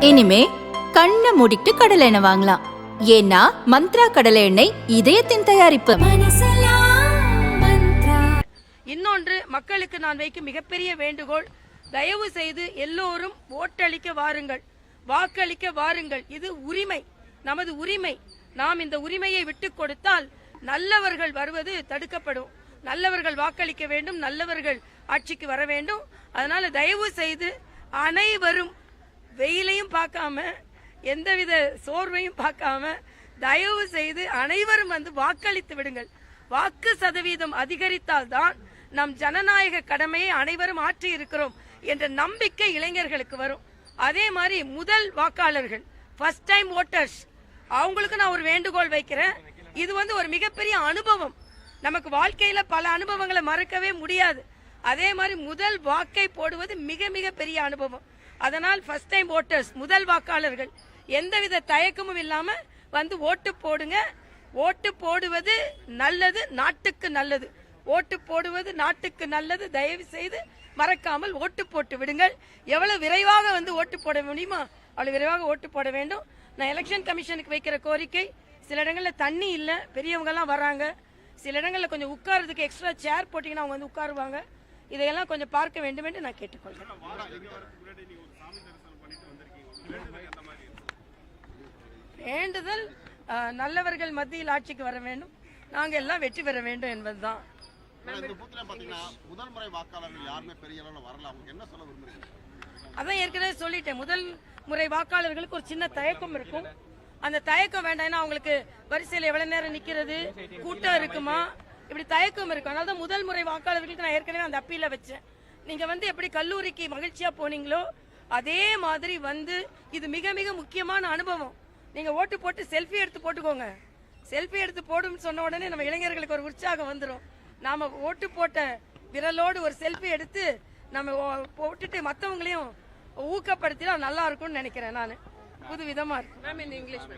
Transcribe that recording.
இனிமே கண்ணை மூடிட்டு கடலை எண்ணெய் வாங்கலாம். ஏன்னா மந்த்ரா கடலை எண்ணெய் இதயத்தின் தயாரிப்பு. இன்னொன்று மக்களுக்கு நான் வைக்கும் மிகப்பெரிய வேண்டுகோள் தயவு செய்து எல்லோரும் ஓட்டளிக்க வாருங்கள். வாக்களிக்க வாருங்கள். இது உரிமை. நமது உரிமை. நாம் இந்த உரிமையை விட்டுக் கொடுத்தால் நல்லவர்கள் வருவது தடுக்கப்படும். நல்லவர்கள் வாக்களிக்க வேண்டும் நல்லவர்கள் ஆட்சிக்கு வர வேண்டும். அதனால தயவு செய்து அனைவரும் வெயிலையும் பார்க்காம எந்தவித சோர்வையும் பார்க்காம தயவு செய்து அனைவரும் வந்து வாக்களித்து விடுங்கள். வாக்கு சதவீதம் அதிகரித்தால் தான் நம் ஜனநாயக கடமையை அனைவரும் ஆற்றி இருக்கிறோம் என்ற நம்பிக்கை இளைஞர்களுக்கு வரும். அதே மாதிரி முதல் வாக்காளர்கள் ஃபர்ஸ்ட் டைம் ஓட்டர்ஸ் அவங்களுக்கு நான் ஒரு வேண்டுகோள் வைக்கிறேன். இது வந்து ஒரு மிகப்பெரிய அனுபவம். நமக்கு வாழ்க்கையில பல அனுபவங்களை மறக்கவே முடியாது. அதே மாதிரி முதல் வாக்கை போடுவது மிக மிக பெரிய அனுபவம். அதனால் ஃபர்ஸ்ட் டைம் ஓட்டர்ஸ் முதல் வாக்காளர்கள் எந்தவித தயக்கமும் இல்லாம வந்து ஓட்டு போடுங்க. ஓட்டு போடுவது நல்லது நாட்டுக்கு நல்லது. ஓட்டு போடுவது நாட்டுக்கு நல்லது தயவு செய்து மறக்காமல் ஓட்டு போட்டு விடுங்கள். எவ்வளவு விரைவாக வந்து ஓட்டு போட முடியுமா அவ்வளவு விரைவாக ஓட்டு போட வேண்டும். நான் எலெக்ஷன் கமிஷனுக்கு வைக்கிற கோரிக்கை சில இடங்களில் தண்ணி இல்லை பெரியவங்கெல்லாம் வராங்க சில இடங்களில் கொஞ்சம் உட்கார்றதுக்கு எக்ஸ்ட்ரா சேர் போட்டிங்கன்னா அவங்க வந்து உட்காருவாங்க. இதையெல்லாம் கொஞ்சம் பார்க்க வேண்டும் என்று நான் கேட்டுக்கொள்கிறேன். வேண்டுதல் நல்லவர்கள் மத்தியில் ஆட்சிக்கு வர வேண்டும். நாங்க எல்லாம் வெற்றி பெற வேண்டும் என்பதுதான். முதல் முறை வாக்காளர்கள் யாருமே பெரிய அளவுல வரல. அவங்க என்ன சொல்ல விரும்புறீங்க? அதான் ஏற்கனவே சொல்லிட்டேன். முதல் முறை வாக்காளர்களுக்கு ஒரு சின்ன தயக்கம் இருக்கும். அந்த தயக்கம் வேண்டாம். ஏன்னா அவங்களுக்கு வரிசையில் எவ்வளவு நேரம் நிக்கிறது? கூட்டம் இருக்குமா? இப்படி தயக்கம் இருக்கும் அதனால தான் முதல் முறை வாக்காளர்களுக்கு நான் ஏற்கனவே அந்த அப்பீல வச்சேன். நீங்க வந்து எப்படி கல்லூரிக்கு மகிழ்ச்சியா போனீங்களோ அதே மாதிரி வந்து இது மிக மிக முக்கியமான அனுபவம். நீங்க ஓட்டு போட்டு செல்ஃபி எடுத்து போட்டுக்கோங்க. செல்ஃபி எடுத்து போடும்னு சொன்ன உடனே நம்ம இளைஞர்களுக்கு ஒரு உற்சாகம் வந்துடும் நாம ஓட்டு போட்ட விரலோடு ஒரு செல்ஃபி எடுத்து நம்ம போட்டுட்டு மற்றவங்களையும் ஊக்கப்படுத்தினா நல்லா இருக்கும்னு நினைக்கிறேன் நான். புது விதமா இருக்கும் மேம் இந்த இங்கிலீஷ்